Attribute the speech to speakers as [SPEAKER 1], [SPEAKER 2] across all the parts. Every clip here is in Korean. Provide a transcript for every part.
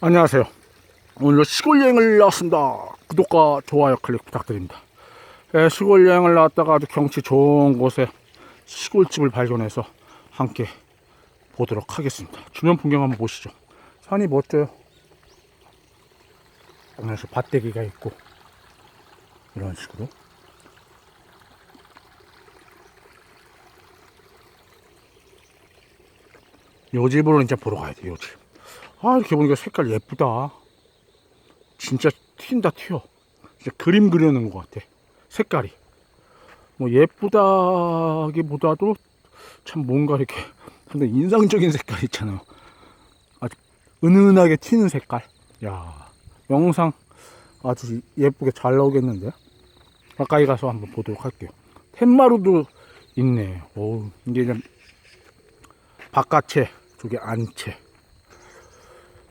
[SPEAKER 1] 안녕하세요. 오늘 시골 여행을 나왔습니다. 구독과 좋아요 클릭 부탁드립니다. 예, 시골 여행을 나왔다가 아주 경치 좋은 곳에 시골집을 발견해서 함께 보도록 하겠습니다. 주변 풍경 한번 보시죠. 산이 멋져요. 그래서 밭대기가 있고 이런 식으로 요 집으로 이제 보러 가야 돼, 요 집. 아, 이렇게 보니까 색깔 예쁘다. 진짜 튄다, 튀어. 진짜 그림 그려놓은 것 같아. 색깔이. 뭐, 예쁘다기보다도 참 뭔가 이렇게 상당히 인상적인 색깔 있잖아요. 아주 은은하게 튀는 색깔. 야 영상 아주 예쁘게 잘 나오겠는데? 가까이 가서 한번 보도록 할게요. 툇마루도 있네. 오, 이게 좀 바깥채, 저게 안채.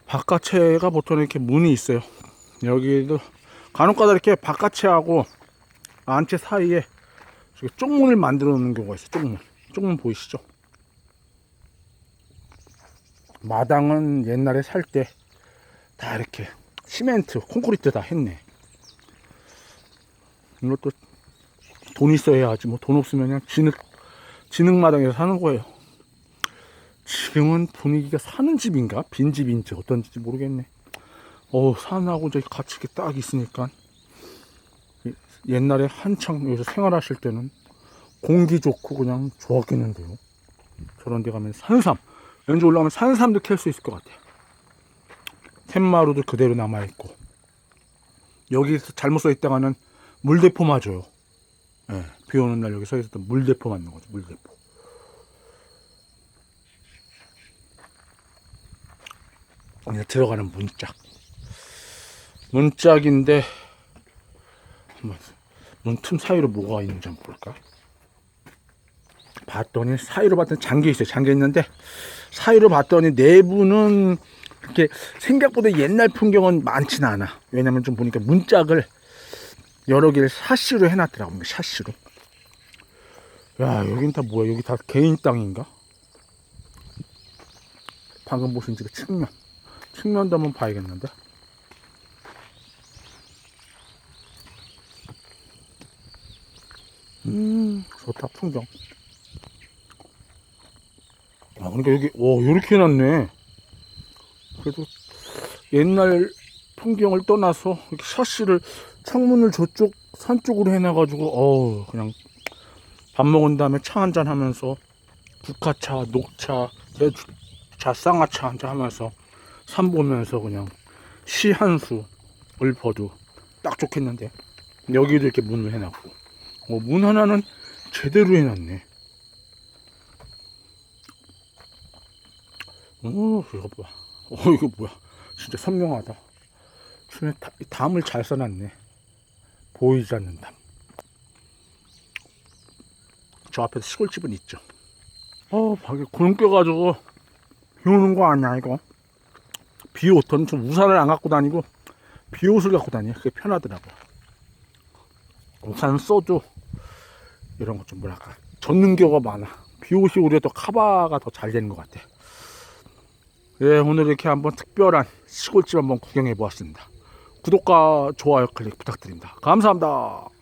[SPEAKER 1] 바깥채가 보통 이렇게 문이 있어요. 여기도 간혹가다 이렇게 바깥채하고 안채 사이에 쪽문을 만들어 놓는 경우가 있어요. 쪽문. 쪽문 보이시죠? 마당은 옛날에 살 때 다 이렇게 시멘트, 콘크리트 다 했네. 이것도 돈 있어야 하지. 뭐 돈 없으면 그냥 진흙, 진흙 마당에서 사는 거예요. 지금은 분위기가 사는 집인가? 빈 집인지 어떤 집인지 모르겠네. 어 산하고 저기 같이 이렇게 딱 있으니까 예- 옛날에 한창 여기서 생활하실 때는 공기 좋고 그냥 좋았겠는데요. 저런 데 가면 산삼, 왠지 올라가면 산삼도 캘 수 있을 것 같아. 툇마루도 그대로 남아있고 여기서 잘못 서 있다가는 물대포 맞아요. 예, 비 오는 날 여기 서 있었던 물대포 맞는 거죠, 물대포. 이제 들어가는 문짝. 문짝인데 한번 문틈 사이로 뭐가 있는지 한번 볼까? 봤더니 사이로 봤더니 잠겨 있어요. 잠겨 있는데 사이로 봤더니 내부는 그렇게 생각보다 옛날 풍경은 많지는 않아. 왜냐면 좀 보니까 문짝을 여러 개를 샤시로 해놨더라고요. 샤시로. 야 여긴 다 뭐야? 여기 다 개인 땅인가? 방금 보신 집의 측면. 측면도 한번 봐야겠는데. 음, 좋다, 풍경. 아, 그러니까 여기, 오, 요렇게 해놨네. 그래도 옛날 풍경을 떠나서 이렇게 샤시를, 창문을 저쪽, 산 쪽으로 해놔가지고, 어우, 그냥 밥 먹은 다음에 차 한잔 하면서, 국화차, 녹차, 대추차, 쌍화차 한잔 하면서, 산 보면서 그냥 시 한수 읊어도 딱 좋겠는데 여기도 이렇게 문을 해놨고. 어, 문 하나는 제대로 해놨네. 오 이거 봐. 어, 이거 뭐야. 진짜 선명하다. 중에 다- 이 담을 잘 써놨네. 보이지 않는 담 저 앞에 시골집은 있죠. 어 밖에 구름 껴가지고 비 오는 거 아니야 이거 비옷, 좀 우산을 안 갖고 다니고 비옷을 갖고 다니. 그게 편하더라고요. 우산 써도 이런 것 좀 뭐랄까 젖는 경우가 많아. 비옷이 오히려 더 카바가 더 잘 되는 것 같아. 예, 오늘 이렇게 한번 특별한 시골집 한번 구경해 보았습니다. 구독과 좋아요 클릭 부탁드립니다. 감사합니다.